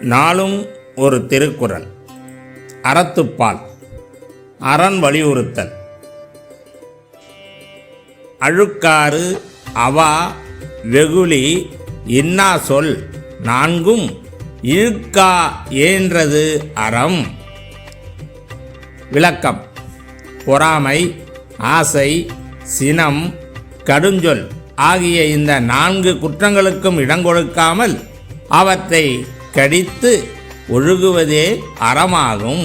நாளும் ஒரு திருக்குறள். அறத்துப்பால். அறன் வலியுறுத்தல். அழுக்காறு அவா வெகுளி இன்னா சொல் நான்கும் இழுக்கா ஏன்றது அறம். விளக்கம். பொறாமை ஆசை சினம் கடுஞ்சொல் ஆகிய இந்த நான்கு குற்றங்களுக்கும் இடங்கொடுக்காமல் அவற்றை கடித்து ஒழுகுவதே அறமாகும்.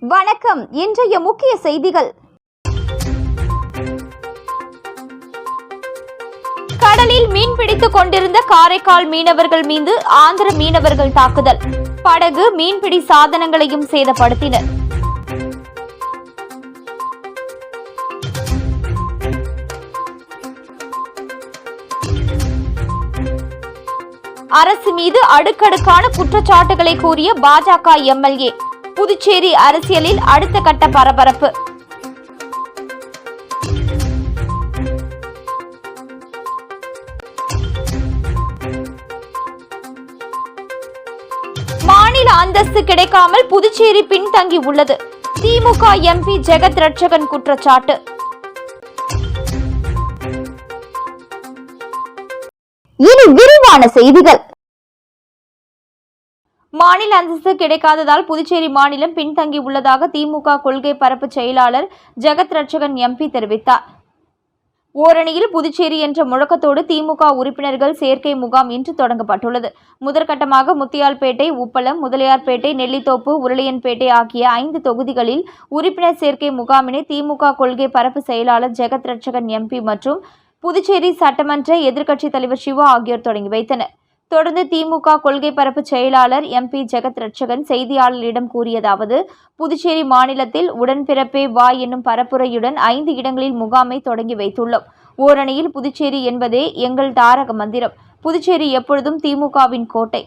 வணக்கம். இன்றைய முக்கிய செய்திகள். கடலில் மீன் பிடித்துக் கொண்டிருந்த காரைக்கால் மீனவர்கள் மீது ஆந்திர மீனவர்கள் தாக்குதல். படகு மீன்பிடி சாதனங்களையும் சேதப்படுத்தினர். அரசு மீது அடுக்கடுக்கான குற்றச்சாட்டுகளை கூறிய பாஜக எம்எல்ஏ. புதுச்சேரி அரசியலில் அடுத்த கட்ட பரபரப்பு. அந்தஸ்து கிடைக்காமல் புதுச்சேரி பின்தங்கி உள்ளது. திமுக எம்பி ஜெகத் ரட்சகன் குற்றச்சாட்டு. இனி விரிவான செய்திகள். மாநில அந்தஸ்து கிடைக்காததால் புதுச்சேரி மாநிலம் பின்தங்கி உள்ளதாக திமுக கொள்கை பரப்பு செயலாளர் ஜெகத் ரட்சகன் எம்பி தெரிவித்தார். ஓரணியில் புதுச்சேரி என்ற முழக்கத்தோடு திமுக உறுப்பினர்கள் சேர்க்கை முகாம் இன்று தொடங்கப்பட்டுள்ளது. முதற்கட்டமாக முத்தியால்பேட்டை உப்பளம் முதலியார்பேட்டை நெல்லித்தோப்பு உருளையன்பேட்டை ஆகிய ஐந்து தொகுதிகளில் உறுப்பினர் சேர்க்கை முகாமினை திமுக கொள்கை பரப்பு செயலாளர் ஜெகத் ரட்சகன் எம்பி மற்றும் புதுச்சேரி சட்டமன்ற எதிர்க்கட்சித் தலைவர் சிவா ஆகியோர் தொடங்கி வைத்தனர். தொடர்ந்து திமுக கொள்கை பரப்பு செயலாளர் எம்பி ஜெகத் ரட்சகன் செய்தியாளர்களிடம் கூறியதாவது புதுச்சேரி மாநிலத்தில் உடன்பிறப்பே வா என்னும் பரப்புரையுடன் ஐந்து இடங்களில் முகாமை தொடங்கி வைத்துள்ளோம். ஓரணியில் புதுச்சேரி என்பதே எங்கள் தாரக மந்திரம். புதுச்சேரி எப்பொழுதும் திமுகவின் கோட்டை.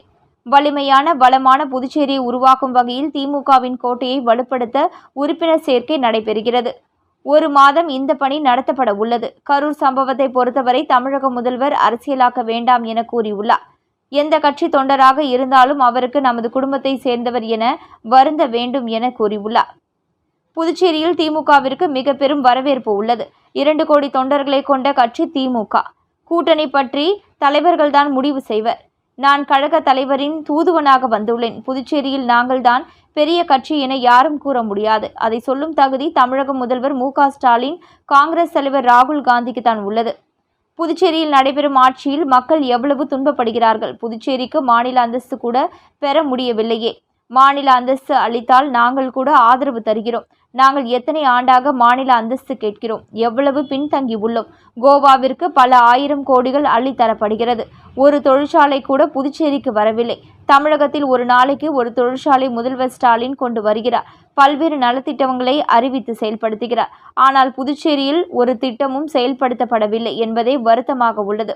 வலிமையான வளமான புதுச்சேரியை உருவாக்கும் வகையில் திமுகவின் கோட்டையை வலுப்படுத்த உறுப்பினர் சேர்க்கை நடைபெறுகிறது. ஒரு மாதம் இந்த பணி நடத்தப்பட உள்ளது. கரூர் சம்பவத்தை பொறுத்தவரை தமிழக முதல்வர் அரசியலாக்க வேண்டாம் என கூறியுள்ளார். எந்த கட்சி தொண்டராக இருந்தாலும் அவருக்கு நமது குடும்பத்தை சேர்ந்தவர் என வருந்த வேண்டும் என கூறியுள்ளார். புதுச்சேரியில் திமுகவிற்கு மிக பெரும் வரவேற்பு உள்ளது. இரண்டு கோடி தொண்டர்களை கொண்ட கட்சி திமுக. கூட்டணி பற்றி தலைவர்கள்தான் முடிவு செய்வர். நான் கழக தலைவரின் தூதுவனாக வந்துள்ளேன். புதுச்சேரியில் நாங்கள்தான் பெரிய கட்சி என யாரும் கூற முடியாது. அதை சொல்லும் தகுதி தமிழக முதல்வர் மு ஸ்டாலின் காங்கிரஸ் தலைவர் ராகுல் காந்திக்கு தான் உள்ளது. புதுச்சேரியில் நடைபெறும் ஆட்சியில் மக்கள் எவ்வளவு துன்பப்படுகிறார்கள்? புதுச்சேரிக்கு மாநில அந்தஸ்து கூட பெற முடியவில்லையே. மாநில அந்தஸ்து அளித்தால் நாங்கள் கூட ஆதரவு தருகிறோம். நாங்கள் எத்தனை ஆண்டாக மாநில அந்தஸ்து கேட்கிறோம்? எவ்வளவு பின்தங்கி உள்ளோம்? கோவாவிற்கு பல ஆயிரம் கோடிகள் அள்ளித்தரப்படுகிறது ஒரு தொழிற்சாலை கூட புதுச்சேரிக்கு வரவில்லை. தமிழகத்தில் ஒரு நாளைக்கு ஒரு தொழிற்சாலை முதல்வர் ஸ்டாலின் கொண்டு வருகிறார். பல்வேறு நலத்திட்டங்களை அறிவித்து செயல்படுத்துகிறார். ஆனால் புதுச்சேரியில் ஒரு திட்டமும் செயல்படுத்தப்படவில்லை என்பதே வருத்தமாக உள்ளது.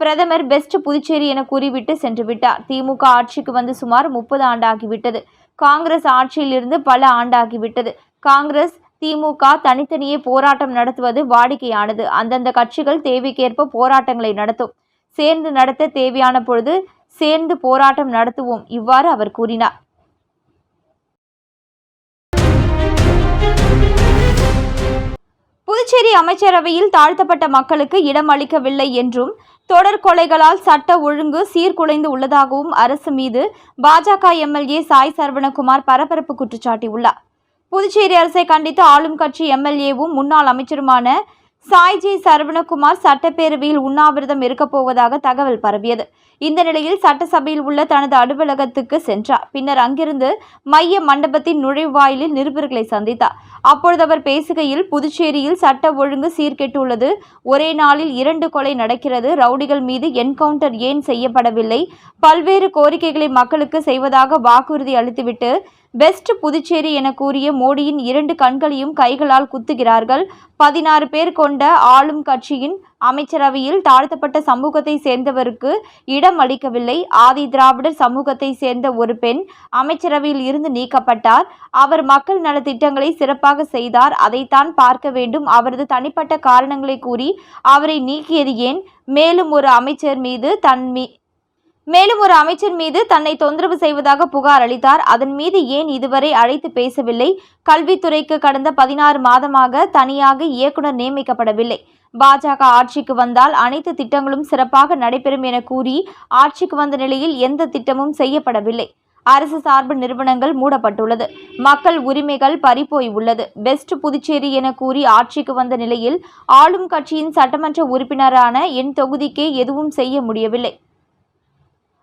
பிரதமர் பெஸ்ட் புதுச்சேரி என கூறிவிட்டு சென்று விட்டார். திமுக ஆட்சிக்கு வந்து சுமார் முப்பது ஆண்டாகிவிட்டது காங்கிரஸ் ஆட்சியிலிருந்து பல ஆண்டாகிவிட்டது காங்கிரஸ் திமுக தனித்தனியே போராட்டம் நடத்துவது வாடிக்கையானது. அந்தந்த கட்சிகள் தேவைக்கேற்ப போராட்டங்களை நடத்தும். சேர்ந்து நடத்த தேவையான பொழுது சேர்ந்து போராட்டம் நடத்துவோம் இவ்வாறு அவர் கூறினார். புதுச்சேரி அமைச்சரவையில் தாழ்த்தப்பட்ட மக்களுக்கு இடம் அளிக்கவில்லை என்றும் தொடர் கொலைகளால் சட்ட ஒழுங்கு சீர்குலைந்து உள்ளதாகவும் அரசு மீது பாஜக எம்எல்ஏ சாய் சரவணகுமார் பரபரப்பு குற்றச்சாட்டியுள்ளார். புதுச்சேரி அரசை கண்டித்து ஆளும் கட்சி எம்எல்ஏவும் முன்னாள் அமைச்சருமான சாய்ஜி சரவணகுமார் சட்டப்பேரவையில் உண்ணாவிரதம் இருக்கப் போவதாக தகவல் பரவியது. இந்த நிலையில் சட்டசபையில் உள்ள தனது அலுவலகத்துக்கு சென்றார். பின்னர் அங்கிருந்து மைய மண்டபத்தின் நுழைவாயிலில் நிருபர்களை சந்தித்தார். அப்பொழுது அவர் பேசுகையில் புதுச்சேரியில் சட்ட ஒழுங்கு சீர்கெட்டுள்ளது. ஒரே நாளில் இரண்டு கொலை நடக்கிறது. ரவுடிகள் மீது என்கவுண்டர் ஏன் செய்யப்படவில்லை? பல்வேறு கோரிக்கைகளை மக்களுக்கு செய்வதாக வாக்குறுதி அளித்துவிட்டு பெஸ்ட் புதுச்சேரி என கூறிய மோடியின் இரண்டு கண்களையும் கைகளால் குத்துகிறார்கள். பதினாறு பேர் கொண்ட ஆளும் கட்சியின் அமைச்சரவையில் தாழ்த்தப்பட்ட சமூகத்தை சேர்ந்தவருக்கு இடம் அளிக்கவில்லை. ஆதி திராவிடர் சமூகத்தை சேர்ந்த ஒரு பெண் அமைச்சரவையில் இருந்து நீக்கப்பட்டார். அவர் மக்கள் நலத்திட்டங்களை சிறப்பாக செய்தார். அதைத்தான் பார்க்க வேண்டும். அவரது தனிப்பட்ட காரணங்களை கூறி அவரை நீக்கியது ஏன்? மேலும் ஒரு அமைச்சர் மீது தன் மீ மேலும் ஒரு அமைச்சர் மீது தன்னை தொந்தரவு செய்வதாக புகார் அளித்தார். அதன் மீது ஏன் இதுவரை அழைத்து பேசவில்லை? கல்வித்துறைக்கு கடந்த பதினாறு மாதமாக தனியாக இயக்குனர் நியமிக்கப்படவில்லை. பாஜக ஆட்சிக்கு வந்தால் அனைத்து திட்டங்களும் சிறப்பாக நடைபெறும் என கூறி ஆட்சிக்கு வந்த நிலையில் எந்த திட்டமும் செய்யப்படவில்லை. அரசு சார்பு நிறுவனங்கள் மூடப்பட்டுள்ளது. மக்கள் உரிமைகள் பறிபோய் உள்ளது. பெஸ்ட் புதுச்சேரி என கூறி ஆட்சிக்கு வந்த நிலையில் ஆளும் கட்சியின் சட்டமன்ற உறுப்பினரான என் தொகுதிக்கே எதுவும் செய்ய முடியவில்லை.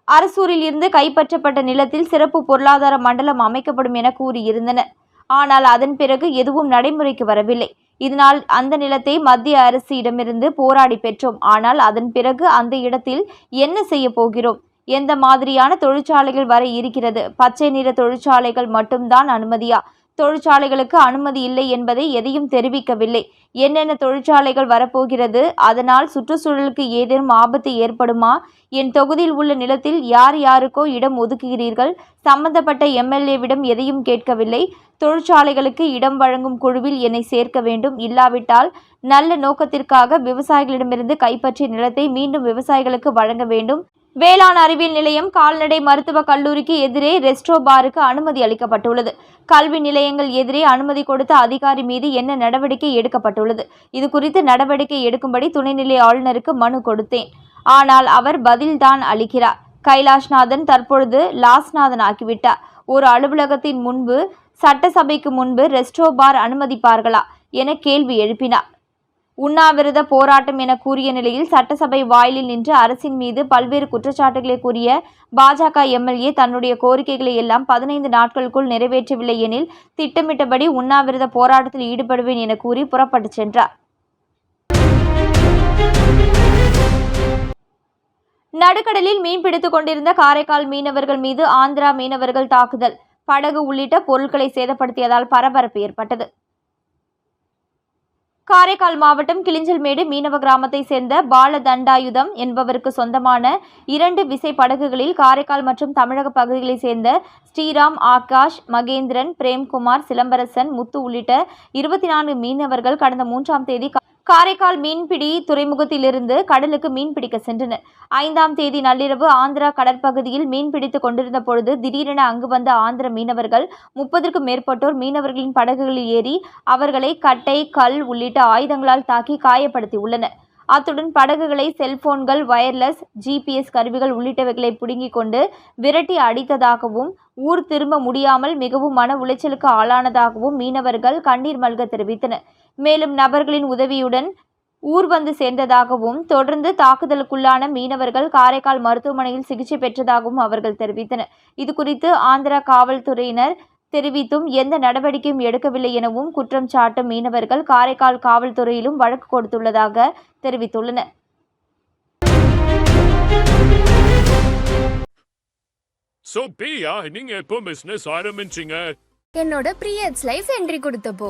அரசூரில் இருந்து கைப்பற்றப்பட்ட நிலத்தில் சிறப்பு பொருளாதார மண்டலம் அமைக்கப்படும் என கூறியிருந்தனர். ஆனால் அதன் பிறகு எதுவும் நடைமுறைக்கு வரவில்லை. இதனால் அந்த நிலத்தை மத்திய அரசு இடமிருந்து போராடி பெற்றோம். ஆனால் அதன் பிறகு அந்த இடத்தில் என்ன செய்ய போகிறோம்? எந்த மாதிரியான தொழிற்சாலைகள் வர இருக்கிறது? பச்சை நிற தொழிற்சாலைகள் மட்டும்தான் அனுமதியா? தொழிற்சாலைகளுக்கு அனுமதி இல்லை என்பதை எதையும் தெரிவிக்கவில்லை. என்னென்ன தொழிற்சாலைகள் வரப்போகிறது? அதனால் சுற்றுச்சூழலுக்கு ஏதேனும் ஆபத்து ஏற்படுமா? என் தொகுதியில் உள்ள நிலத்தில் யார் யாருக்கோ இடம் ஒதுக்குகிறீர்கள்? சம்பந்தப்பட்ட எம்எல்ஏவிடம் எதையும் கேட்கவில்லை. தொழிற்சாலைகளுக்கு இடம் வழங்கும் குழுவில் என்னை சேர்க்க வேண்டும். இல்லாவிட்டால் நல்ல நோக்கத்திற்காக விவசாயிகளிடமிருந்து கைப்பற்றிய நிலத்தை மீண்டும் விவசாயிகளுக்கு வழங்க வேண்டும். வேளாண் அறிவியல் நிலையம் கால்நடை மருத்துவக் கல்லூரிக்கு எதிரே ரெஸ்டோ பாருக்கு அனுமதி அளிக்கப்பட்டுள்ளது. கல்வி நிலையங்கள் எதிரே அனுமதி கொடுத்த அதிகாரி மீது என்ன நடவடிக்கை எடுக்கப்பட்டுள்ளது? இது குறித்து நடவடிக்கை எடுக்கும்படி துணைநிலை ஆளுநருக்கு மனு கொடுத்தேன். ஆனால் அவர் பதில்தான் அளிக்கிறார். கைலாஷ்நாதன் தற்பொழுது லாஸ்நாதன் ஆக்கிவிட்டார். ஒரு அலுவலகத்தின் முன்பு சட்டசபைக்கு முன்பு ரெஸ்டோ பார் அனுமதிப்பார்களா என கேள்வி எழுப்பினார். உண்ணாவிரத போராட்டம் என கூறிய நிலையில் சட்டசபை வாயிலில் நின்று அரசின் மீது பல்வேறு குற்றச்சாட்டுகளை கூறிய பாஜக எம்எல்ஏ தன்னுடைய கோரிக்கைகளை எல்லாம் பதினைந்து நாட்களுக்குள் நிறைவேற்றவில்லை எனில் திட்டமிட்டபடி உண்ணாவிரத போராட்டத்தில் ஈடுபடுவேன் என கூறி புறப்பட்டுச் சென்றார். நடுக்கடலில் மீன்பிடித்துக் கொண்டிருந்த காரைக்கால் மீனவர்கள் மீது ஆந்திரா மீனவர்கள் தாக்குதல். படகு உள்ளிட்ட பொருட்களை சேதப்படுத்தியதால் பரபரப்பு ஏற்பட்டது. காரைக்கால் மாவட்டம் கிளிஞ்சல்மேடு மீனவ கிராமத்தை சேர்ந்த பாலதண்டாயுதம் என்பவருக்கு சொந்தமான இரண்டு விசை படகுகளில் காரைக்கால் மற்றும் தமிழக பகுதிகளைச் சேர்ந்த ஸ்ரீராம் ஆகாஷ் மகேந்திரன் பிரேம்குமார் சிலம்பரசன் முத்து உள்ளிட்ட இருபத்தி நான்கு மீனவர்கள் கடந்த மூன்றாம் தேதி காரைக்கால் மீன்பிடி துறைமுகத்திலிருந்து கடலுக்கு மீன்பிடிக்க சென்றனர். ஐந்தாம் தேதி நள்ளிரவு ஆந்திரா கடற்பகுதியில் மீன்பிடித்துக் கொண்டிருந்த பொழுது திடீரென அங்கு வந்த ஆந்திர மீனவர்கள் முப்பதற்கும் மேற்பட்டோர் மீனவர்களின் படகுகளில் ஏறி அவர்களை கட்டை கல் உள்ளிட்ட ஆயுதங்களால் தாக்கி காயப்படுத்தியுள்ளனர் அத்துடன் படகுகளை செல்போன்கள் வயர்லெஸ் ஜிபிஎஸ் கருவிகள் உள்ளிட்டவைகளை பிடுங்கிக் கொண்டு விரட்டி அடித்ததாகவும் ஊர் திரும்ப முடியாமல் மிகவும் மன உளைச்சலுக்கு ஆளானதாகவும் மீனவர்கள் கண்ணீர் மல்க தெரிவித்தனர். மேலும் நபர்களின் உதவியுடன் ஊர் வந்து சேர்ந்ததாகவும் தொடர்ந்து தாக்குதலுக்குள்ளான மீனவர்கள் காரைக்கால் மருத்துவமனையில் சிகிச்சை பெற்றதாகவும் அவர்கள் தெரிவித்தனர். இதுகுறித்து ஆந்திரா காவல்துறையினர் தெரிவித்தும் எந்த நடவடிக்கையும் எடுக்கவில்லை எனவும் குற்றம் சாட்டும் மீனவர்கள் காரைக்கால் காவல்துறையிலும் வழக்கு கொடுத்துள்ளதாக தெரிவித்துள்ளனர். ஸோ பிரியா நீங்க எப்போ பிசினஸ் ஆரம்பிச்சீங்க? என்னோட ப்ரீயட்ஸ் லைஃப் என்ட்ரி கொடுத்தப்போ.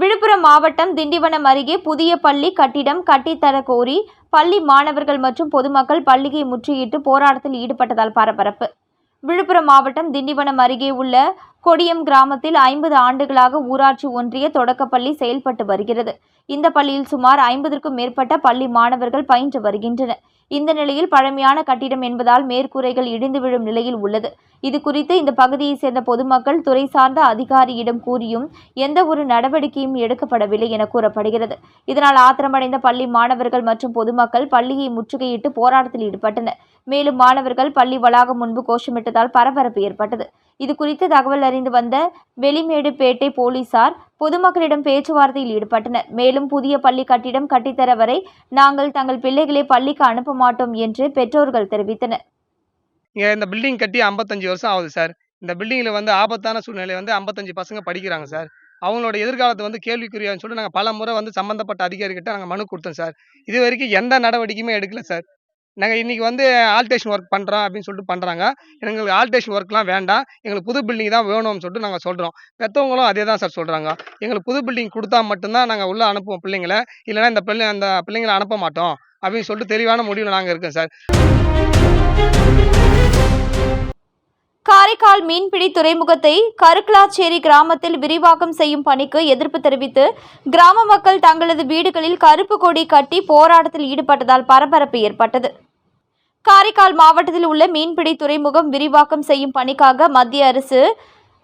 விழுப்புரம் மாவட்டம் திண்டிவனம் அருகே புதிய பள்ளி கட்டிடம் கட்டித்தர கோரி பள்ளி மாணவர்கள் மற்றும் பொதுமக்கள் பள்ளியை முற்றுகிட்டு போராட்டத்தில் ஈடுபட்டதால் பரபரப்பு. விழுப்புரம் மாவட்டம் திண்டிவனம் அருகே உள்ள கொடியம் கிராமத்தில் ஐம்பது ஆண்டுகளாக ஊராட்சி ஒன்றிய தொடக்கப்பள்ளி செயல்பட்டு வருகிறது. இந்த பள்ளியில் சுமார் ஐம்பதற்கும் மேற்பட்ட பள்ளி மாணவர்கள் பயின்று வருகின்றனர். இந்த நிலையில் பழமையான கட்டிடம் என்பதால் மேற்கூரைகள் இடிந்து விழும் நிலையில் உள்ளது. இது குறித்து இந்த பகுதியைச் சேர்ந்த பொதுமக்கள் துறை சார்ந்த அதிகாரியிடம் கூறியும் எந்த ஒரு நடவடிக்கையும் எடுக்கப்படவில்லை என கூறப்படுகிறது. இதனால் ஆத்திரமடைந்த பள்ளி மாணவர்கள் மற்றும் பொதுமக்கள் பள்ளியை முற்றுகையிட்டு போராட்டத்தில் ஈடுபட்டனர். மேலும் மாணவர்கள் பள்ளி வளாகம் முன்பு கோஷமிட்டதால் பரபரப்பு ஏற்பட்டது. இது குறித்து தகவல் அறிந்து வந்த வெளிமேடுபேட்டை போலீசார் பொதுமக்களிடம் பேச்சுவார்த்தையில் ஈடுபட்டனர். மேலும் புதிய பள்ளி கட்டிடம் கட்டித்தர வரை நாங்கள் தங்கள் பிள்ளைகளை பள்ளிக்கு அனுப்ப மாட்டோம் என்று பெற்றோர்கள் தெரிவித்தனர். இந்த பில்டிங் கட்டி ஐம்பத்தஞ்சு வருஷம் ஆகுது சார். இந்த பில்டிங்கில் வந்து ஆபத்தான சூழ்நிலை வந்து ஐம்பத்தஞ்சு பசங்க படிக்கிறாங்க சார். அவங்களோட எதிர்காலத்தை வந்து கேள்விக்குறியான்னு சொல்லிட்டு நாங்கள் பல முறை வந்து சம்மந்தப்பட்ட அதிகாரிகிட்ட நாங்கள் மனு கொடுத்தோம் சார். இது வரைக்கும் எந்த நடவடிக்கையுமே எடுக்கல சார். நாங்கள் இன்றைக்கி வந்து ஆல்டேஷன் ஒர்க் பண்ணுறோம் அப்படின்னு சொல்லிட்டு பண்ணுறாங்க எங்களுக்கு ஆல்டேஷன் ஒர்க்லாம் வேண்டாம். எங்களுக்கு புது பில்டிங் தான் வேணும்னு சொல்லிட்டு நாங்கள் சொல்கிறோம் பெற்றவங்களும் அதே தான் சார் சொல்கிறாங்க எங்களுக்கு புது பில்டிங் கொடுத்தா மட்டும்தான் நாங்கள் உள்ளே அனுப்புவோம் பிள்ளைங்களை. இல்லைன்னா இந்த பிள்ளை அந்த பிள்ளைங்களை அனுப்ப மாட்டோம் அப்படின்னு சொல்லிட்டு தெளிவான முடிவில் நாங்கள் இருக்கோம் சார் காரைக்கால் மீன்பிடி துறைமுகத்தை கருக்கலாச்சேரி கிராமத்தில் விரிவாக்கம் செய்யும் பணிக்கு எதிர்ப்பு தெரிவித்து கிராம மக்கள் தங்களது வீடுகளில் கருப்பு கொடி கட்டி போராட்டத்தில் ஈடுபட்டதால் பரபரப்பு ஏற்பட்டது. காரைக்கால் மாவட்டத்தில் உள்ள மீன்பிடி துறைமுகம் விரிவாக்கம் செய்யும் பணிக்காக மத்திய அரசு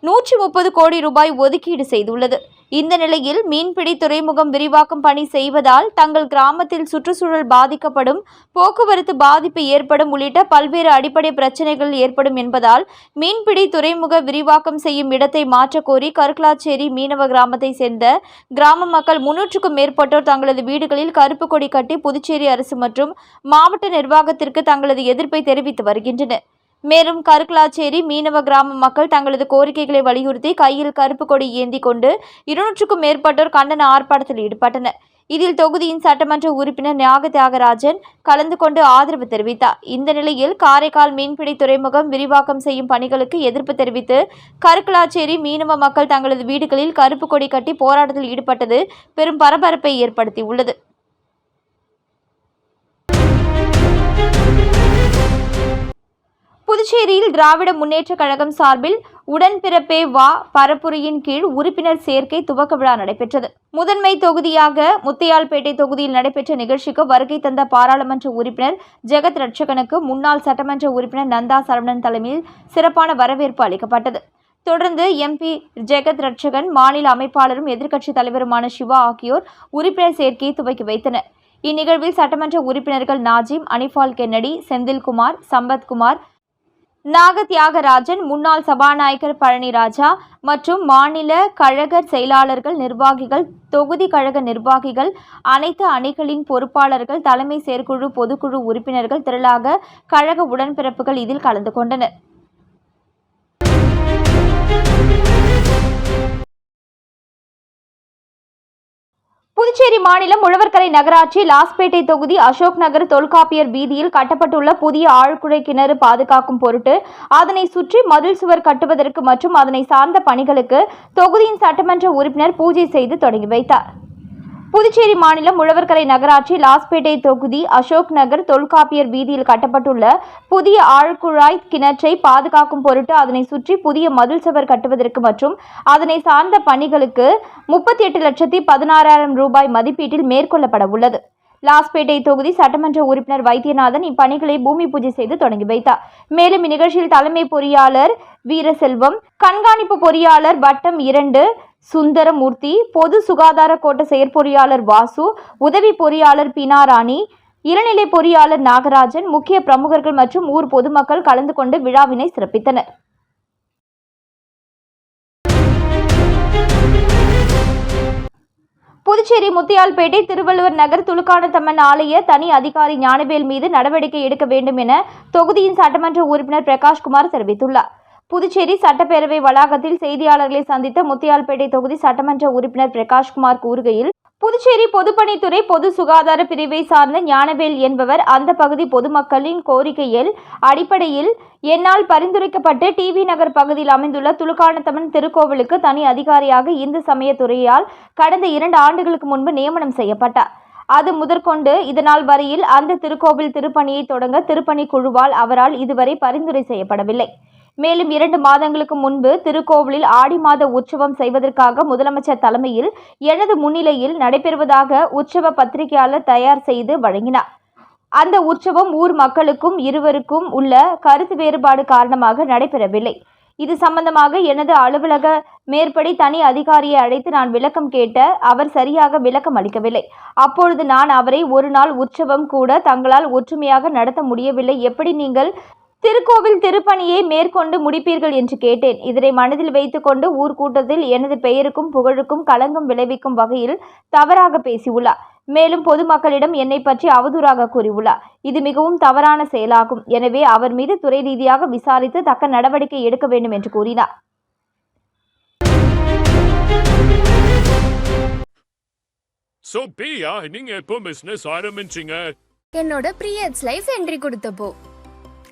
நூற்றி முப்பது கோடி ரூபாய் ஒதுக்கீடு செய்துள்ளது. இந்த நிலையில் மீன்பிடி துறைமுகம் விரிவாக்கம் பணி செய்வதால் தங்கள் கிராமத்தில் சுற்றுச்சூழல் பாதிக்கப்படும் போக்குவரத்து பாதிப்பு ஏற்படும் உள்ளிட்ட பல்வேறு அடிப்படை பிரச்சினைகள் ஏற்படும் என்பதால் மீன்பிடி துறைமுக விரிவாக்கம் செய்யும் இடத்தை மாற்றக்கோரி கருக்கலாச்சேரி மீனவ கிராமத்தை சேர்ந்த கிராம மக்கள் முன்னூற்றுக்கும் மேற்பட்டோர் தங்களது வீடுகளில் கருப்பு கொடி கட்டி புதுச்சேரி அரசு மற்றும் மாவட்ட நிர்வாகத்திற்கு தங்களது எதிர்ப்பை தெரிவித்து வருகின்றனர். மேலும் கருக்கலாச்சேரி மீனவ கிராம மக்கள் தங்களது கோரிக்கைகளை வலியுறுத்தி கையில் கருப்பு கொடி ஏந்தி கொண்டு இருநூற்றுக்கும் மேற்பட்டோர் கண்டன ஆர்ப்பாட்டத்தில் ஈடுபட்டனர். இதில் தொகுதியின் சட்டமன்ற உறுப்பினர் ஞாக தியாகராஜன் கலந்து கொண்டு ஆதரவு தெரிவித்தார். இந்த நிலையில் காரைக்கால் மீன்பிடி துறைமுகம் விரிவாக்கம் செய்யும் பணிகளுக்கு எதிர்ப்பு தெரிவித்து கருக்கலாச்சேரி மீனவ மக்கள் தங்களது வீடுகளில் கருப்பு கொடி கட்டி போராட்டத்தில் ஈடுபட்டது பெரும் பரபரப்பை ஏற்படுத்தியுள்ளது. புதுச்சேரியில் திராவிட முன்னேற்றக் கழகம் சார்பில் உடன்பிறப்பே வா பரப்புரையின் கீழ் உறுப்பினர் சேர்க்கை துவக்க விழா நடைபெற்றது. முதன்மை தொகுதியாக முத்தையால்பேட்டை தொகுதியில் நடைபெற்ற நிகழ்ச்சிக்கு வருகை தந்த பாராளுமன்ற உறுப்பினர் ஜெகத் ரட்சகனுக்கு முன்னாள் சட்டமன்ற உறுப்பினர் நந்தா சரவணன் தலைமையில் சிறப்பான வரவேற்பு அளிக்கப்பட்டது. தொடர்ந்து எம்பி ஜெகத் ரட்சகன் மாநில அமைப்பாளரும் எதிர்க்கட்சித் தலைவருமான சிவா ஆகியோர் உறுப்பினர் சேர்க்கையை துவக்கி வைத்தனர். இந்நிகழ்வில் சட்டமன்ற உறுப்பினர்கள் நாஜிம் அனிஃபால் கென்னடி செந்தில்குமார் சம்பத்குமார் நாக தியாகராஜன் முன்னாள் சபாநாயகர் பழனிராஜா மற்றும் மாநில கழக செயலாளர்கள் நிர்வாகிகள் தொகுதி கழக நிர்வாகிகள் அனைத்து அணிகளின் பொறுப்பாளர்கள் தலைமை செயற்குழு பொதுக்குழு உறுப்பினர்கள் திரளாக கழக உடன்பிறப்புகள் இதில் கலந்து கொண்டனர். புதுச்சேரி மாநிலம் உழவர்கரை நகராட்சி லாஸ்பேட்டை தொகுதி அசோக் நகர் தொல்காப்பியர் வீதியில் கட்டப்பட்டுள்ள புதிய ஆழ்குழை கிணறு பாதுகாக்கும் பொருட்டு அதனை சுற்றி மதில் சுவர் கட்டுவதற்கு மற்றும் அதனை சார்ந்த பணிகளுக்கு தொகுதியின் சட்டமன்ற உறுப்பினர் பூஜை செய்து தொடங்கி வைத்தார். புதுச்சேரி மாநிலம் உழவர்கரை நகராட்சி லாஸ்பேட்டை தொகுதி அசோக் நகர் தொல்காப்பியர் வீதியில் கட்டப்பட்டுள்ள புதிய ஆழ்குழாய் கிணற்றை பாதுகாக்கும் பொருட்டு அதனை சுற்றி புதிய மதில் சுவர் கட்டுவதற்கு மற்றும் அதனை சார்ந்த பணிகளுக்கு முப்பத்தி எட்டு லட்சத்தி பதினாறாயிரம் ரூபாய் மதிப்பீட்டில் மேற்கொள்ளப்பட உள்ளது. லாஸ்பேட்டை தொகுதி சட்டமன்ற உறுப்பினர் வைத்தியநாதன் இப்பணிகளை பூமி பூஜை செய்து தொடங்கி வைத்தார். மேலும் இந்நிகழ்ச்சியில் தலைமை பொறியாளர் வீரசெல்வம் கண்காணிப்பு பொறியாளர் வட்டம் இரண்டு சுந்தரமூர்த்தி பொது சுகாதார கோட்ட செயற்பொறியாளர் வாசு உதவி பொறியாளர் பினாராணி இளநிலை பொறியாளர் நாகராஜன் முக்கிய பிரமுகர்கள் மற்றும் ஊர் பொதுமக்கள் கலந்து கொண்டு விழாவினை சிறப்பித்தனர். புதுச்சேரி முத்தியால்பேட்டை திருவள்ளுவர் நகர் துலுக்கானத்தம்மன் ஆலய தனி அதிகாரி ஞானவேல் மீது நடவடிக்கை எடுக்க வேண்டும் என தொகுதியின் சட்டமன்ற உறுப்பினர் பிரகாஷ்குமார் தெரிவித்துள்ளார். புதுச்சேரி சட்டப்பேரவை வளாகத்தில் செய்தியாளர்களை சந்தித்த முத்தியால்பேட்டை தொகுதி சட்டமன்ற உறுப்பினர் பிரகாஷ்குமார் கூறுகையில் புதுச்சேரி பொதுப்பணித்துறை பொது சுகாதார பிரிவை சார்ந்த ஞானவேல் என்பவர் அந்த பகுதி பொதுமக்களின் கோரிக்கையில் அடிப்படையில் என்னால் பரிந்துரைக்கப்பட்டு டிவி நகர் பகுதியில் அமைந்துள்ள துலுக்கானத்தமன் திருக்கோவிலுக்கு தனி அதிகாரியாக இந்து சமயத்துறையால் கடந்த இரண்டு ஆண்டுகளுக்கு முன்பு நியமனம் செய்யப்பட்டார். அது முதற்கொண்டு இதனால் வரையில் அந்த திருக்கோவில் திருப்பணியை தொடங்க திருப்பணி குழுவால் அவரால் இதுவரை பரிந்துரை செய்யப்படவில்லை. மேலும் இரண்டு மாதங்களுக்கு முன்பு திருக்கோவிலில் ஆடி மாத உற்சவம் செய்வதற்காக முதலமைச்சர் தலைமையில் எனது முன்னிலையில் நடைபெறுவதாக உற்சவ பத்திரிகையாளர் தயார் செய்து வழங்கினார். அந்த உற்சவம் ஊர் மக்களுக்கும் இருவருக்கும் உள்ள கருத்து வேறுபாடு காரணமாக நடைபெறவில்லை. இது சம்பந்தமாக எனது அலுவலக மேற்படி தனி அதிகாரியை அழைத்து நான் விளக்கம் கேட்ட அவர் சரியாக விளக்கம் அளிக்கவில்லை. அப்பொழுது நான் அவரை ஒரு நாள் உற்சவம் கூட தங்களால் ஒற்றுமையாக நடத்த முடியவில்லை. எப்படி நீங்கள் திருக்கோவில் திருப்பணியை மேற்கொண்டு முடிப்பீர்கள் என்று கேட்டேன். இதனை மனதில் வைத்துக்கொண்டு ஊர் கூட்டத்தில் எனது பெயருக்கும் புகழுக்கும் களங்கம் விளைவிக்கும் வகையில் தவறாக பேசியுள்ளார் மேலும் பொதுமக்களிடம் என்னை பற்றி அவதூறாக கூறியுள்ளார் இது மிகவும் தவறான செயலாகும். எனவே அவர் மீது துறை ரீதியாக விசாரித்து தக்க நடவடிக்கை எடுக்க வேண்டும் என்று கூறினார். ஸோ பிரியா நீங்க எப்போ பிசினஸ் ஆரம்பிச்சீங்க? என்னோட periods life entry கொடுத்தப்போ.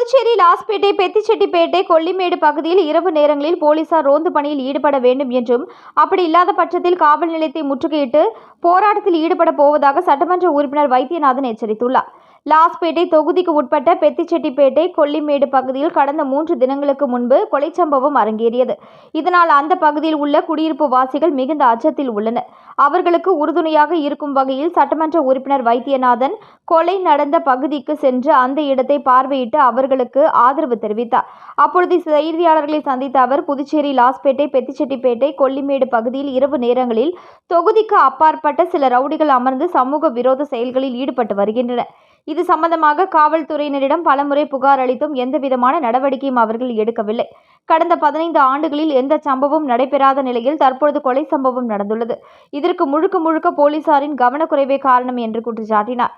Puducherry Lawspet Pethichettipet Kollimedu பகுதியில் இரவு நேரங்களில் போலீசார் ரோந்து பணியில் ஈடுபட வேண்டும் என்றும் அப்படி இல்லாத பட்சத்தில் காவல் நிலையத்தை முற்றுகையிட்டு போராட்டத்தில் ஈடுபட போவதாக சட்டமன்ற உறுப்பினர் வைத்தியநாதன் எச்சரித்துள்ளார். லாஸ்பேட்டை தொகுதிக்கு உட்பட்ட பெத்திச்செட்டிப்பேட்டை கொல்லிமேடு பகுதியில் கடந்த மூன்று தினங்களுக்கு முன்பு கொலை சம்பவம் அரங்கேறியது. இதனால் அந்த பகுதியில் உள்ள குடியிருப்பு வாசிகள் மிகுந்த அச்சத்தில் உள்ளனர். அவர்களுக்கு உறுதுணையாக இருக்கும் வகையில் சட்டமன்ற உறுப்பினர் வைத்தியநாதன் கொலை நடந்த பகுதிக்கு சென்று அந்த இடத்தை பார்வையிட்டு அவர்களுக்கு ஆதரவு தெரிவித்தார். அப்பொழுது செய்தியாளர்களை சந்தித்த அவர் புதுச்சேரி லாஸ்பேட்டை பெத்திச்செட்டிப்பேட்டை கொல்லிமேடு பகுதியில் இரவு நேரங்களில் தொகுதிக்கு அப்பாற்பட்ட சில ரவுடிகள் அமர்ந்து சமூக விரோத செயல்களில் ஈடுபட்டு வருகின்றனர். இது சம்பந்தமாக காவல்துறையினரிடம் பலமுறை புகார் அளித்தும் எந்தவிதமான நடவடிக்கையும் அவர்கள் எடுக்கவில்லை. கடந்த பதினைந்து ஆண்டுகளில் எந்த சம்பவம் நடைபெறாத நிலையில் தற்பொழுது கொலை சம்பவம் நடந்துள்ளது. இதற்கு முழுக்க முழுக்க போலீசாரின் கவனக்குறைவே காரணம் என்று குற்றச்சாட்டினார்.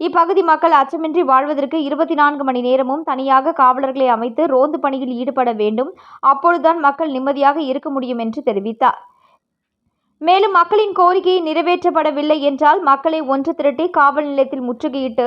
இப்பகுதி மக்கள் அச்சமின்றி வாழ்வதற்கு இருபத்தி நான்கு மணி நேரமும் தனியாக காவலர்களை அமைத்து ரோந்து பணியில் ஈடுபட வேண்டும். அப்பொழுதுதான் மக்கள் நிம்மதியாக இருக்க முடியும் என்று தெரிவித்தார். மேலும் மக்களின் கோரிக்கை நிறைவேற்றப்படவில்லை என்றால் மக்களை ஒன்று திரட்டி காவல் நிலையத்தில் முற்றுகையிட்டு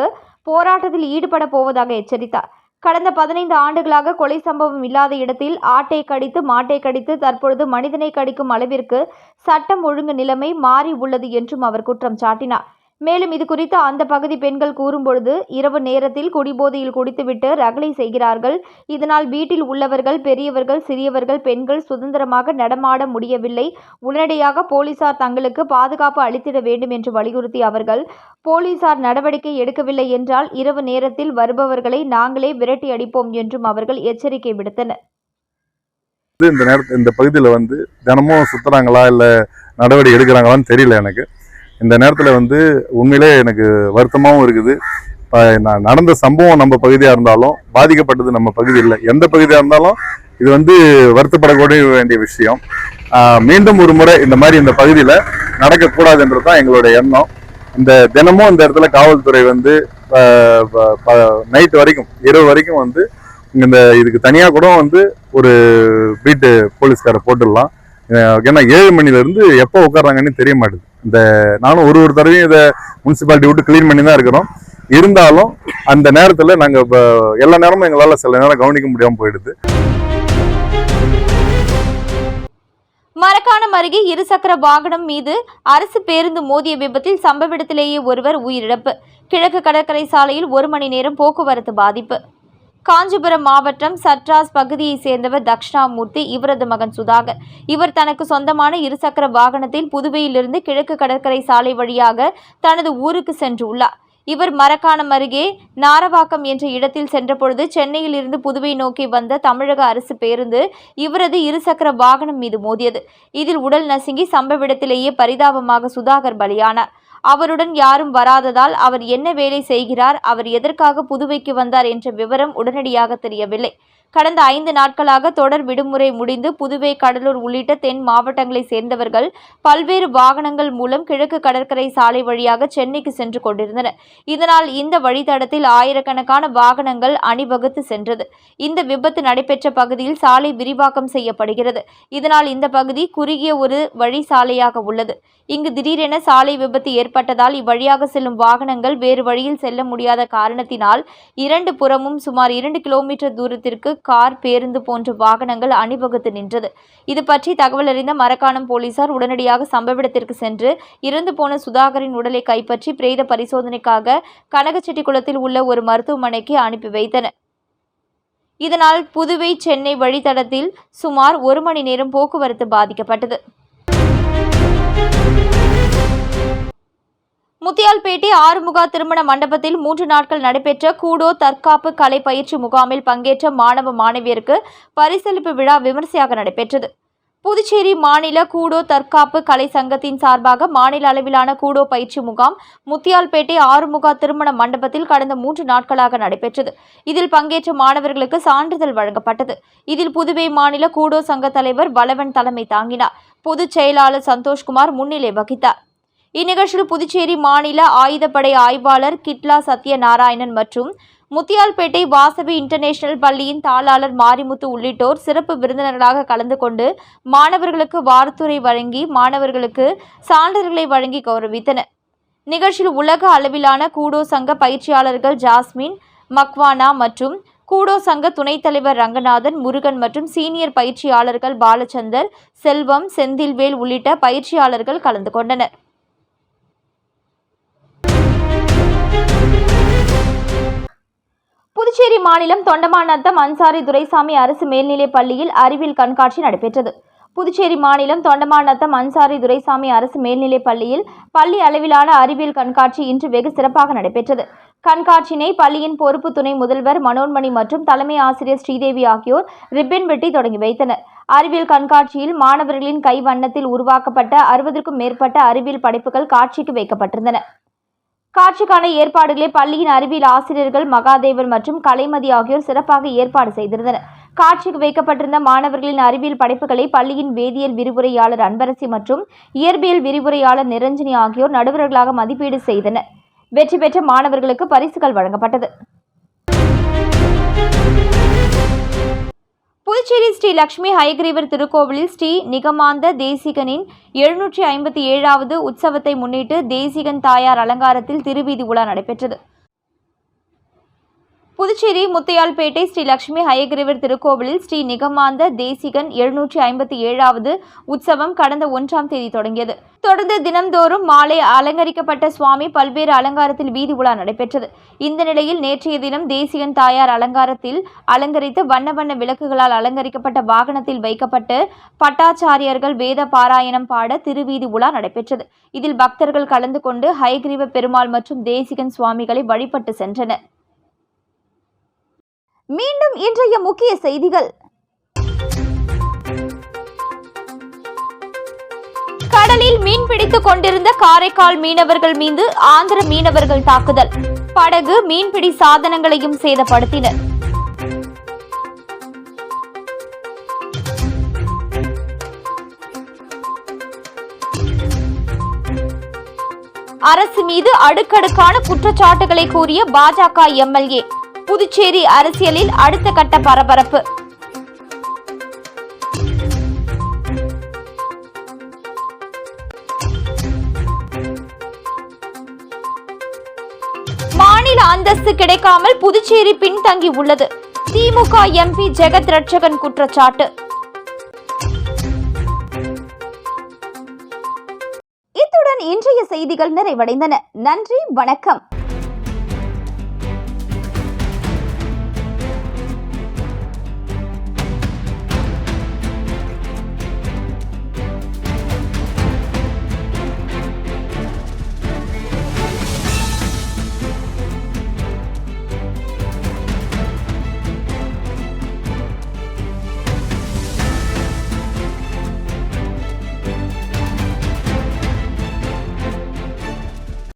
போராட்டத்தில் ஈடுபட போவதாக எச்சரித்தார். கடந்த பதினைந்து ஆண்டுகளாக கொலை சம்பவம் இல்லாத இடத்தில் ஆட்டை கடித்து மாட்டை கடித்து தற்பொழுது மனிதனை கடிக்கும் அளவிற்கு சட்டம் ஒழுங்கு நிலைமை மாறி உள்ளது என்றும் அவர் குற்றம் சாட்டினார். மேலும் இது குறித்து அந்த பகுதி பெண்கள் கூறும்பொழுது இரவு நேரத்தில் குடிபோதையில் குடித்துவிட்டு ரகளை செய்கிறார்கள். இதனால் வீட்டில் உள்ளவர்கள் பெரியவர்கள் சிறியவர்கள் பெண்கள் சுதந்திரமாக நடமாட முடியவில்லை. உடனடியாக போலீசார் தங்களுக்கு பாதுகாப்பு அளித்திட வேண்டும் என்று வலியுறுத்திய அவர்கள் போலீசார் நடவடிக்கை எடுக்கவில்லை என்றால் இரவு நேரத்தில் வருபவர்களை நாங்களே விரட்டி அடிப்போம் என்றும் அவர்கள் எச்சரிக்கை விடுத்தனர். இந்த இந்த பகுதியில் வந்து தினமும் சுற்றுறாங்களா இல்லை நடவடிக்கை எடுக்கிறாங்களான்னு தெரியல எனக்கு. இந்த நேரத்தில் வந்து உண்மையிலே எனக்கு வருத்தமாகவும் இருக்குது. இப்போ நான் நடந்த சம்பவம் நம்ம பகுதியாக இருந்தாலும் பாதிக்கப்பட்டது நம்ம பகுதி இல்லை. எந்த பகுதியாக இருந்தாலும் இது வந்து வருத்தப்படக்கூடிய வேண்டிய விஷயம். மீண்டும் ஒரு முறை இந்த மாதிரி இந்த பகுதியில் நடக்கக்கூடாதுன்றது தான் எங்களுடைய எண்ணம். இந்த தினமும் இந்த இடத்துல காவல்துறை வந்து நைட் வரைக்கும் இரவு வரைக்கும் வந்து இந்த இதுக்கு தனியாக கூட வந்து ஒரு பீட்டு போலீஸ்காரை போட்டுடலாம். ஏன்னா ஏழு மணிலேருந்து எப்போ உட்கார்றாங்கன்னு தெரிய மாட்டுது. இந்த நானும் ஒரு ஒரு தடவையும் இதை முனிசிபாலிட்டி விட்டு க்ளீன் பண்ணி தான் இருக்கிறோம். இருந்தாலும் அந்த நேரத்தில் நாங்கள் இப்போ எல்லா நேரமும் எங்களால் சில நேரம் கவனிக்க முடியாமல் போயிடுது. மரக்காணம் அருகே இருசக்கர வாகனம் மீது அரசு பேருந்து மோதிய விபத்தில் சம்பவ இடத்திலேயே ஒருவர் உயிரிழப்பு. கிழக்கு கடற்கரை சாலையில் ஒரு மணி நேரம் போக்குவரத்து பாதிப்பு. காஞ்சிபுரம் மாவட்டம் சட்ராஸ் பகுதியைச் சேர்ந்தவர் தக்ஷணாமூர்த்தி இவரது மகன் சுதாகர். இவர் தனக்கு சொந்தமான இருசக்கர வாகனத்தில் புதுவையிலிருந்து கிழக்கு கடற்கரை சாலை வழியாக தனது ஊருக்கு சென்றுள்ளார். இவர் மரக்காணம் அருகே நாரவாக்கம் என்ற இடத்தில் சென்றபொழுது சென்னையில் இருந்து புதுவை நோக்கி வந்த தமிழக அரசு பேருந்து இவரது இருசக்கர வாகனம் மீது மோதியது. இதில் உடல் நசுங்கி சம்பவ இடத்திலேயே பரிதாபமாக சுதாகர் பலியானார். அவருடன் யாரும் வராததால் அவர் என்ன வேலை செய்கிறார் அவர் எதற்காக புதுவைக்கு வந்தார் என்ற விவரம் உடனடியாக தெரியவில்லை. கடந்த ஐந்து நாட்களாக தொடர் விடுமுறை முடிந்து புதுவை கடலூர் உள்ளிட்ட தென் மாவட்டங்களைச் சேர்ந்தவர்கள் பல்வேறு வாகனங்கள் மூலம் கிழக்கு கடற்கரை சாலை வழியாக சென்னைக்கு சென்று கொண்டிருந்தனர். இதனால் இந்த வழித்தடத்தில் ஆயிரக்கணக்கான வாகனங்கள் அணிவகுத்து சென்றது. இந்த விபத்து நடைபெற்ற பகுதியில் சாலை விரிவாக்கம் செய்யப்படுகிறது. இதனால் இந்த பகுதி குறுகிய ஒரு வழி சாலையாக உள்ளது. இங்கு திடீரென சாலை விபத்து ஏற்பட்டதால் இவ்வழியாக செல்லும் வாகனங்கள் வேறு வழியில் செல்ல முடியாத காரணத்தினால் இரண்டு புறமும் சுமார் இரண்டு கிலோமீட்டர் தூரத்திற்கு கார் பேருந்து போன்ற வாகனங்கள் அணிவகுத்து நின்றது. இது பற்றி தகவல் அறிந்த மரக்காணம் போலீசார் உடனடியாக சம்பவ இடத்திற்கு சென்று இறந்து போன சுதாகரின் உடலை கைப்பற்றி பிரேத பரிசோதனைக்காக கனகச்செட்டிக்குளத்தில் உள்ள ஒரு மருத்துவமனைக்கு அனுப்பி வைத்தனர். இதனால் புதுவை சென்னை வழித்தடத்தில் சுமார் ஒரு மணி நேரம் போக்குவரத்து பாதிக்கப்பட்டது. முத்தியால்பேட்டை ஆறுமுகா திருமண மண்டபத்தில் மூன்று நாட்கள் நடைபெற்ற கூடோ தற்காப்பு கலை பயிற்சி முகாமில் பங்கேற்ற மாணவ மாணவியருக்கு பரிசளிப்பு விழா விமர்சையாக நடைபெற்றது. புதுச்சேரி மாநில கூடோ தற்காப்பு கலை சங்கத்தின் சார்பாக மாநில அளவிலான கூடோ பயிற்சி முகாம் முத்தியால்பேட்டை ஆறுமுகா திருமண மண்டபத்தில் கடந்த மூன்று நாட்களாக நடைபெற்றது. இதில் பங்கேற்ற மாணவர்களுக்கு சான்றிதழ் வழங்கப்பட்டது. இதில் புதுவை மாநில கூடோ சங்க தலைவர் பலவன் தலைமை தாங்கினார். பொதுச் செயலாளர் சந்தோஷ்குமார் முன்னிலை வகித்தார். இந்நிகழ்ச்சியில் புதுச்சேரி மாநில ஆயுதப்படை ஆய்வாளர் கிட்லா சத்யநாராயணன் மற்றும் முத்தியால்பேட்டை வாசவி இன்டர்நேஷனல் பள்ளியின் தாளாளர் மாரிமுத்து உள்ளிட்டோர் சிறப்பு விருந்தினர்களாக கலந்து கொண்டு மாணவர்களுக்கு வாரத்துறை வழங்கி மாணவர்களுக்கு சான்றிதழ்களை வழங்கி கௌரவித்தனர். நிகழ்ச்சியில் உலக அளவிலான கூடோ சங்க பயிற்சியாளர்கள் ஜாஸ்மின் மக்வானா மற்றும் கூடோ சங்க துணைத் தலைவர் ரங்கநாதன் முருகன் மற்றும் சீனியர் பயிற்சியாளர்கள் பாலச்சந்தர் செல்வம் செந்தில்வேல் உள்ளிட்ட பயிற்சியாளர்கள் கலந்து கொண்டனர். புதுச்சேரி மாநிலம் தொண்டமாநத்தம் அன்சாரி துரைசாமி அரசு மேல்நிலைப் பள்ளியில் அறிவியல் கண்காட்சி நடைபெற்றது. புதுச்சேரி மாநிலம் தொண்டமாநத்தம் அன்சாரி துரைசாமி அரசு மேல்நிலைப் பள்ளியில் பள்ளி அளவிலான அறிவியல் கண்காட்சி இன்று வெகு சிறப்பாக நடைபெற்றது. கண்காட்சியினை பள்ளியின் பொறுப்பு துணை முதல்வர் மனோன்மணி மற்றும் தலைமை ஆசிரியர் ஸ்ரீதேவி ஆகியோர் ரிப்பன் வெட்டி தொடங்கி வைத்தனர். அறிவியல் கண்காட்சியில் மாணவர்களின் கை வண்ணத்தில் உருவாக்கப்பட்ட அறுபதற்கும் மேற்பட்ட அறிவியல் படைப்புகள் காட்சிக்கு வைக்கப்பட்டிருந்தன. காட்சிக்கான ஏற்பாடுகளை பள்ளியின் அறிவியல் ஆசிரியர்கள் மகாதேவன் மற்றும் கலைமதி ஆகியோர் சிறப்பாக ஏற்பாடு செய்திருந்தனர். காட்சிக்கு வைக்கப்பட்டிருந்த மாணவர்களின் அறிவியல் படைப்புகளை பள்ளியின் வேதியியல் விரிவுரையாளர் அன்பரசி மற்றும் இயற்பியல் விரிவுரையாளர் நிரஞ்சனி ஆகியோர் நடுவர்களாக மதிப்பீடு செய்தனர். வெற்றி பெற்ற மாணவர்களுக்கு பரிசுகள் வழங்கப்பட்டது. புதுச்சேரி ஸ்ரீ லக்ஷ்மி ஹயக்ரீவர் திருக்கோவிலில் ஸ்ரீ நிகமாந்த தேசிகனின் எழுநூற்றி ஐம்பத்தி ஏழாவது உற்சவத்தை முன்னிட்டு தேசிகன் தாயார் அலங்காரத்தில் திருவீதி உலா நடைபெற்றது. புதுச்சேரி முத்தையால்பேட்டை ஸ்ரீ லட்சுமி ஹயகிரிவர் திருக்கோவிலில் ஸ்ரீ நிகமாந்த தேசிகன் எழுநூற்றி ஐம்பத்தி ஏழாவது உற்சவம் கடந்த ஒன்றாம் தேதி தொடங்கியது. தொடர்ந்து தினம்தோறும் மாலை அலங்கரிக்கப்பட்ட சுவாமி பல்வேறு அலங்காரத்தில் வீதி உலா நடைபெற்றது. இந்த நிலையில் நேற்றைய தினம் தேசிகன் தாயார் அலங்காரத்தில் அலங்கரித்து வண்ண வண்ண விளக்குகளால் அலங்கரிக்கப்பட்ட வாகனத்தில் வைக்கப்பட்டு பட்டாச்சாரியர்கள் வேத பாராயணம் பாட திருவீதி உலா நடைபெற்றது. இதில் பக்தர்கள் கலந்து கொண்டு ஹயகிரீவ பெருமாள் மற்றும் தேசிகன் சுவாமிகளை வழிபட்டு சென்றனர். மீண்டும் இன்றைய முக்கிய செய்திகள். கடலில் மீன் பிடித்துக் கொண்டிருந்த காரைக்கால் மீனவர்கள் மீது ஆந்திர மீனவர்கள் தாக்குதல். படகு மீன்பிடி சாதனங்களையும் சேதப்படுத்தினர். அரசு மீது அடுக்கடுக்கான குற்றச்சாட்டுகளை கூறிய பாஜக எம்எல்ஏ புதுச்சேரி அரசியலில் அடுத்த கட்ட பரபரப்பு. மாநில அந்தஸ்து கிடைக்காமல் புதுச்சேரி பின்தங்கி உள்ளது. திமுக எம்பி ஜெகத் ரட்சகன் குற்றச்சாட்டு. இத்துடன் இன்றைய செய்திகள் நிறைவடைந்தன. நன்றி வணக்கம்.